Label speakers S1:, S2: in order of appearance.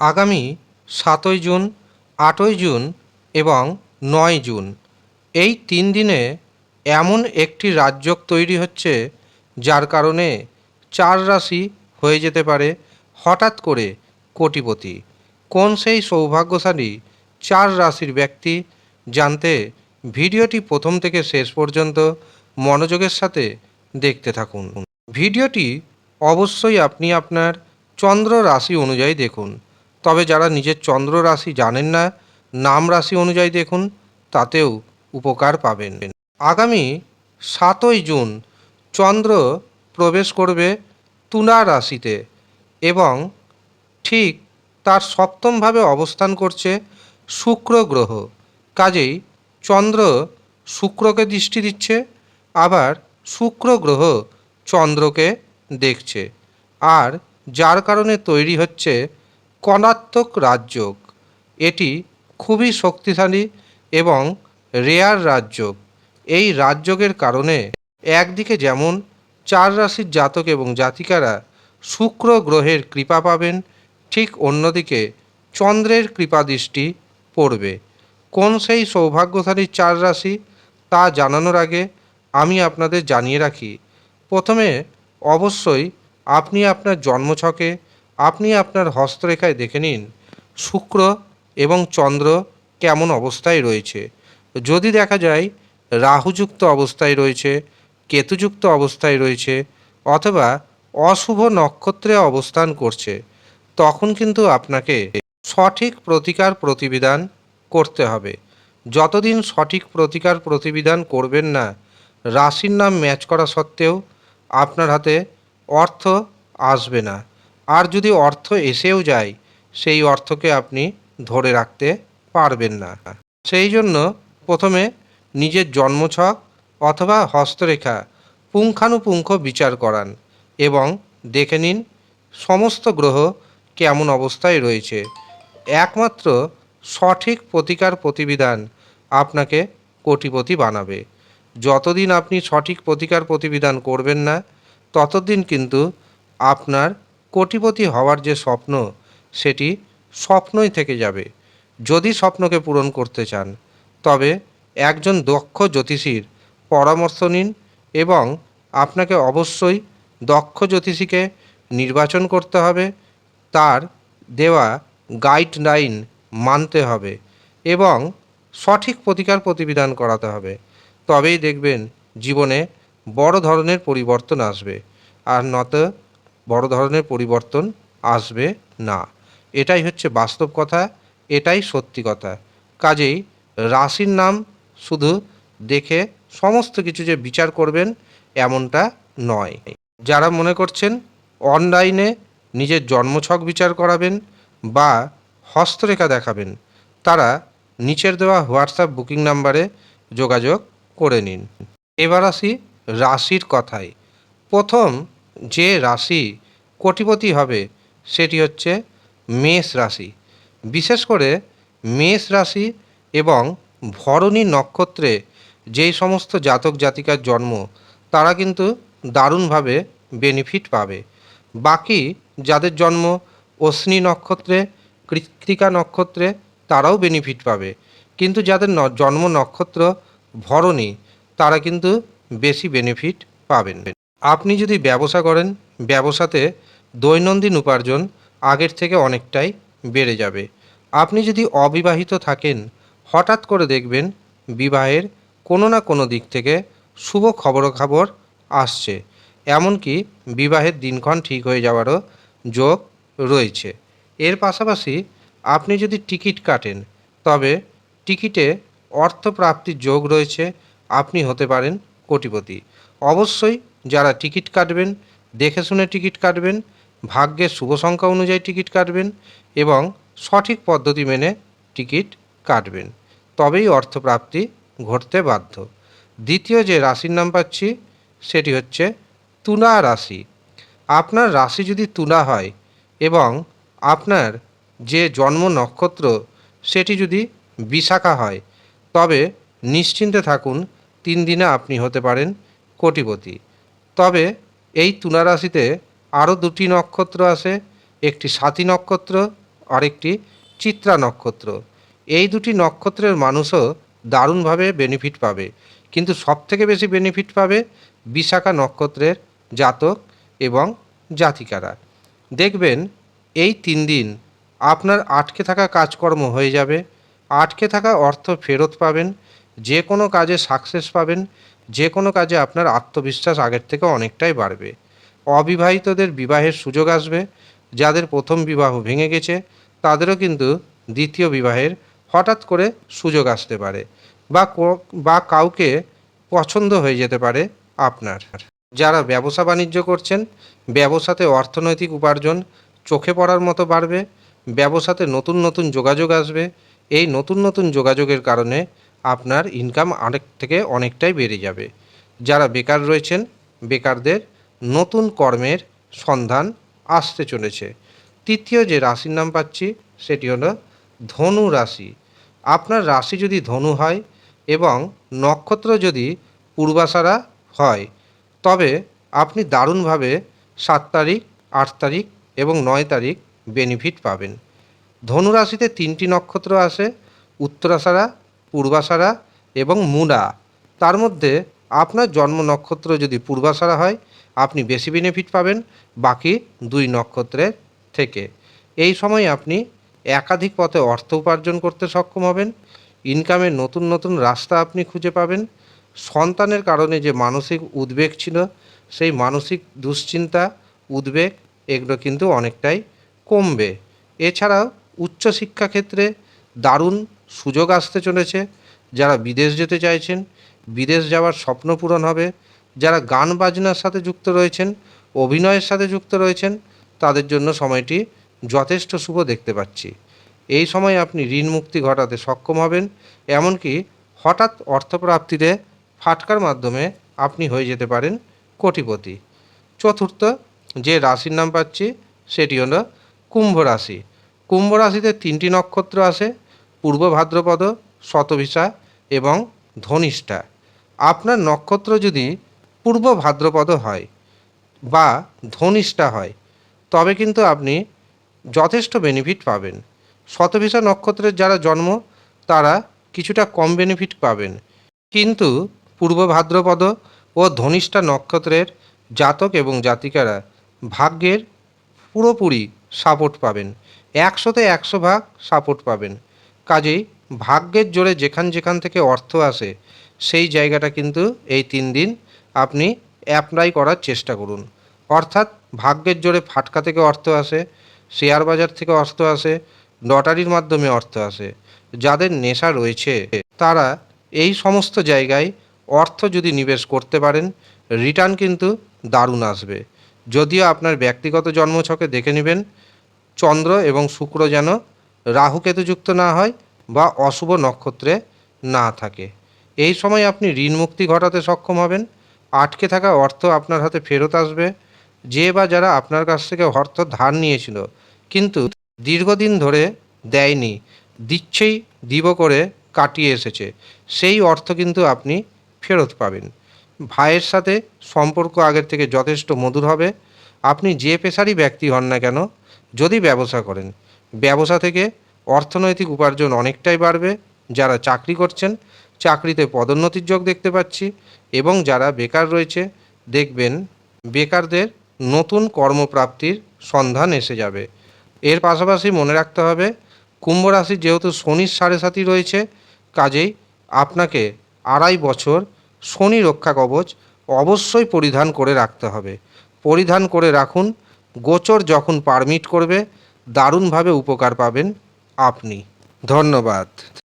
S1: আগামী সাতই জুন, আটই জুন এবং নয় জুন। এই তিন দিনে এমন একটি রাজযোগ তৈরি হচ্ছে যার কারণে চার রাশি হয়ে যেতে পারে হঠাৎ করে কোটিপতি। কোন সেই সৌভাগ্যশালী চার রাশির ব্যক্তি জানতে ভিডিওটি প্রথম থেকে শেষ পর্যন্ত মনোযোগের সাথে দেখতে থাকুন। ভিডিওটি অবশ্যই আপনি আপনার চন্দ্র রাশি অনুযায়ী দেখুন। তবে যারা নিজের চন্দ্র রাশি জানেন না, নাম রাশি অনুযায়ী দেখুন, তাতেও উপকার পাবেন। আগামী সাতই জুন চন্দ্র প্রবেশ করবে তুলা রাশিতে এবং ঠিক তার সপ্তমভাবে অবস্থান করছে শুক্র গ্রহ। কাজেই চন্দ্র শুক্রকে দৃষ্টি দিচ্ছে, আবার শুক্র গ্রহ চন্দ্রকে দেখছে। আর যার কারণে তৈরি হচ্ছে কণাত্মক রাজযোগ। এটি খুবই শক্তিশালী এবং রেয়ার রাজযোগ। এই রাজযোগের কারণে একদিকে যেমন চার রাশির জাতক এবং জাতিকারা শুক্র গ্রহের কৃপা পাবেন, ঠিক অন্যদিকে চন্দ্রের কৃপা দৃষ্টি পড়বে। কোন সেই সৌভাগ্যশালী চার রাশি তা জানানোর আগে আমি আপনাদের জানিয়ে রাখি। প্রথমে অবশ্যই আপনি আপনার জন্মছকে আপনি আপনার হস্তরেখায় দেখে নিন, শুক্র এবং চন্দ্র কেমন অবস্থায় রয়েছে। যদি দেখা যায়, রাহুযুক্ত অবস্থায় রয়েছে, কেতুযুক্ত অবস্থায় রয়েছে, অথবা অশুভ নক্ষত্রে অবস্থান করছে, তখন কিন্তু আপনাকে সঠিক প্রতিকার প্রতিবিধান করতে হবে। যতদিন সঠিক প্রতিকার প্রতিবিধান করবেন না, রাশির নাম ম্যাচ করা সত্ত্বেও আপনার হাতে অর্থ আসবে না। আর যদি অর্থ এসেও যায়, সেই অর্থকে আপনি ধরে রাখতে পারবেন না। সেই জন্য প্রথমে নিজের জন্মছক অথবা হস্তরেখা পুঙ্খানুপুঙ্খ বিচার করান এবং দেখে নিন সমস্ত গ্রহ কেমন অবস্থায় রয়েছে। একমাত্র সঠিক প্রতিকার প্রতিবিধান আপনাকে কোটিপতি বানাবে। যতদিন আপনি সঠিক প্রতিকার প্রতিবিধান করবেন না, ততদিন কিন্তু আপনার কোটিপতি হওয়ার যে স্বপ্ন, সেটি স্বপ্নই থেকে যাবে। যদি স্বপ্নকে পূরণ করতে চান, তবে একজন দক্ষ জ্যোতিষীর পরামর্শ নিন এবং আপনাকে অবশ্যই দক্ষ জ্যোতিষীকে নির্বাচন করতে হবে। তার দেওয়া গাইডলাইন মানতে হবে এবং সঠিক প্রতিকার প্রতিবিধান করাতে হবে। তবেই দেখবেন জীবনে বড় ধরনের পরিবর্তন আসবে। আর নত বড় ধরনের পরিবর্তন আসবে না। এটাই হচ্ছে বাস্তব কথা, এটাই সত্যি কথা। কাজেই রাশির নাম শুধু দেখে সমস্ত কিছু যে বিচার করবেন এমনটা নয়। যারা মনে করছেন অনলাইনে নিজের জন্মছক বিচার করাবেন বা হস্তরেখা দেখাবেন, তারা নিচের দেওয়া হোয়াটসঅ্যাপ বুকিং নাম্বারে যোগাযোগ করে নিন। এবার আসি রাশির কথায়। প্রথম যে রাশি কোটিপতি হবে, সেটি হচ্ছে মেষ রাশি। বিশেষ করে মেষ রাশি এবং ভরণী নক্ষত্রে যেই সমস্ত জাতক জাতিকার জন্ম, তারা কিন্তু দারুণভাবে বেনিফিট পাবে। বাকি যাদের জন্ম অশ্বিনী নক্ষত্রে কৃত্তিকা নক্ষত্রে, তারাও বেনিফিট পাবে। কিন্তু যাদের জন্ম নক্ষত্র ভরণী, তারা কিন্তু বেশি বেনিফিট পাবেন। আপনি যদি ব্যবসা করেন, ব্যবসাতে দৈনন্দিন উপার্জন আগের থেকে অনেকটাই বেড়ে যাবে। আপনি যদি অবিবাহিত থাকেন, হঠাৎ করে দেখবেন বিবাহের কোনো না কোনো দিক থেকে শুভ খবরাখবর আসছে। এমনকি বিবাহের দিনক্ষণ ঠিক হয়ে যাওয়ারও যোগ রয়েছে। এর পাশাপাশি আপনি যদি টিকিট কাটেন, তবে টিকিটে অর্থপ্রাপ্তির যোগ রয়েছে, আপনি হতে পারেন কোটিপতি। অবশ্যই যারা টিকিট কাটবেন, দেখে শুনে টিকিট কাটবেন, ভাগ্যের শুভ সংখ্যা অনুযায়ী টিকিট কাটবেন এবং সঠিক পদ্ধতি মেনে টিকিট কাটবেন। তবেই অর্থপ্রাপ্তি ঘটতে বাধ্য। দ্বিতীয় যে রাশির নাম পাচ্ছি, সেটি হচ্ছে তুলা রাশি। আপনার রাশি যদি তুলা হয় এবং আপনার যে জন্ম নক্ষত্র, সেটি যদি বিশাখা হয়, তবে নিশ্চিন্তে থাকুন, তিন দিনে আপনি হতে পারেন কোটিপতি। তবে এই তুলা রাশিতে আরও দুটি নক্ষত্র আছে, একটি সাথী নক্ষত্র, আরেকটি চিত্রা নক্ষত্র। এই দুটি নক্ষত্রের মানুষও দারুণভাবে বেনিফিট পাবে। কিন্তু সবথেকে বেশি বেনিফিট পাবে বিশাখা নক্ষত্রের জাতক এবং জাতিকারা। দেখবেন, এই তিন দিন আপনার আটকে থাকা কাজকর্ম হয়ে যাবে। আটকে থাকা অর্থ ফেরত পাবেন। যে কোনো কাজে সাকসেস পাবেন। যে কোনো কাজে আপনার আত্মবিশ্বাস আগের থেকে অনেকটাই বাড়বে। অবিবাহিতদের বিবাহের সুযোগ আসবে। যাদের প্রথম বিবাহ ভেঙে গেছে, তাদেরও কিন্তু দ্বিতীয় বিবাহের হঠাৎ করে সুযোগ আসতে পারে বা বা কাউকে পছন্দ হয়ে যেতে পারে আপনার। যারা ব্যবসা বাণিজ্য করছেন, ব্যবসাতে অর্থনৈতিক উপার্জন চোখে পড়ার মতো বাড়বে, ব্যবসাতে নতুন নতুন যোগাযোগ আসবে, এই নতুন নতুন যোগাযোগের কারণে আপনার ইনকাম আরেক থেকে অনেকটাই বেড়ে যাবে। যারা বেকার রয়েছেন, বেকারদের নতুন কর্মের সন্ধান আসতে চলেছে। তৃতীয় যে রাশির নাম পাচ্ছি, সেটি হলো ধনু রাশি। আপনার রাশি যদি ধনু হয় এবং নক্ষত্র যদি পূর্বাশারা হয়, তবে আপনি দারুণভাবে সাত তারিখ, আট তারিখ এবং নয় তারিখ বেনিফিট পাবেন। ধনু রাশিতে তিনটি নক্ষত্র আসে উত্তরাষাঢ়া পূর্বাষাঢ়া এবং মূলা তার মধ্যে আপনার জন্ম নক্ষত্র যদি পূর্বাষাঢ়া হয়, আপনি বেশি বেনিফিট পাবেন বাকি দুই নক্ষত্রের থেকে। এই সময় আপনি একাধিক পথে অর্থ উপার্জন করতে সক্ষম হবেন ইনকামের নতুন নতুন রাস্তা আপনি খুঁজে পাবেন, সন্তানের কারণে যে মানসিক উদ্বেগ ছিল, সেই মানসিক দুশ্চিন্তা, উদ্বেগ এগুলো কিন্তু অনেকটাই কমবে। এছাড়াও উচ্চশিক্ষা ক্ষেত্রে দারুণ সুযোগ আসতে চলেছে। যারা বিদেশ যেতে চাইছেন, বিদেশ যাওয়ার স্বপ্ন পূরণ হবে। যারা গান বাজনার সাথে যুক্ত রয়েছেন, অভিনয়ের সাথে যুক্ত রয়েছেন, তাদের জন্য সময়টি যথেষ্ট শুভ দেখতে পাচ্ছি। এই সময় আপনি ঋণ মুক্তি ঘটাতে সক্ষম হবেন, এমনকি হঠাৎ অর্থপ্রাপ্তিতে ফাটকার মাধ্যমে আপনি হয়ে যেতে পারেন কোটিপতি। চতুর্থ যে রাশির নাম পাচ্ছি, সেটি হলো কুম্ভ রাশি। কুম্ভ রাশিতে তিনটি নক্ষত্র আসে পূর্ব ভাদ্রপদ, শতভিসা এবং ধনিষ্ঠা। আপনার নক্ষত্র যদি পূর্ব ভাদ্রপদ হয় বা ধনিষ্ঠা হয়, তবে কিন্তু আপনি যথেষ্ট বেনিফিট পাবেন। শতভিসা নক্ষত্রের যারা জন্ম, তারা কিছুটা কম বেনিফিট পাবেন। কিন্তু পূর্ব ভাদ্রপদ ও ধনিষ্ঠা নক্ষত্রের জাতক এবং জাতিকারা ভাগ্যের পুরোপুরি সাপোর্ট পাবেন। একশোতে একশো ভাগ সাপোর্ট পাবেন। কাজেই ভাগ্যের জোরে যেখান যেখান থেকে অর্থ আসে, সেই জায়গাটা কিন্তু এই তিন দিন আপনি অ্যাপ্লাই করার চেষ্টা করুন। অর্থাৎ ভাগ্যের জোরে ফাটকা থেকে অর্থ আসে শেয়ার বাজার থেকে অর্থ আসে, লটারির মাধ্যমে অর্থ আসে। যাদের নেশা রয়েছে, তারা এই সমস্ত জায়গায় অর্থ যদি নিবেশ করতে পারেন রিটার্ন কিন্তু দারুণ আসবে। যদিও আপনার ব্যক্তিগত জন্মছকে দেখে নেবেন, চন্দ্র এবং শুক্র যেন রাহুকেতুযুক্ত না হয় বা অশুভ নক্ষত্রে না থাকে। এই সময় আপনি ঋণ মুক্তি ঘটাতে সক্ষম হবেন। আটকে থাকা অর্থ আপনার হাতে ফেরত আসবে। যে বা যারা আপনার কাছ থেকে অর্থ ধার নিয়েছিল, কিন্তু দীর্ঘদিন ধরে দেয়নি, দিচ্ছেই দিব করে কাটিয়ে এসেছে, সেই অর্থ কিন্তু আপনি ফেরত পাবেন। ভাইয়ের সাথে সম্পর্ক আগের থেকে যথেষ্ট মধুর হবে। আপনি যে পেশারই ব্যক্তি হন না কেন, যদি ব্যবসা করেন ব্যবসা থেকে অর্থনৈতিক উপার্জন অনেকটাই বাড়বে, যারা চাকরি করছেন, চাকরিতে পদোন্নতির যোগ দেখতে পাচ্ছি এবং যারা বেকার রয়েছে, দেখবেন বেকারদের নতুন কর্মপ্রাপ্তির সন্ধান এসে যাবে। এর পাশাপাশি মনে রাখতে হবে, কুম্ভ রাশি যেহেতু শনির সাড়ে সাথী রয়েছে, কাজেই আপনাকে আড়াই বছর শনি রক্ষা কবচ অবশ্যই পরিধান করে রাখতে হবে। পরিধান করে রাখুন, গোচর যখন পারমিট করবে দারুণভাবে উপকার পাবেন আপনি। ধন্যবাদ।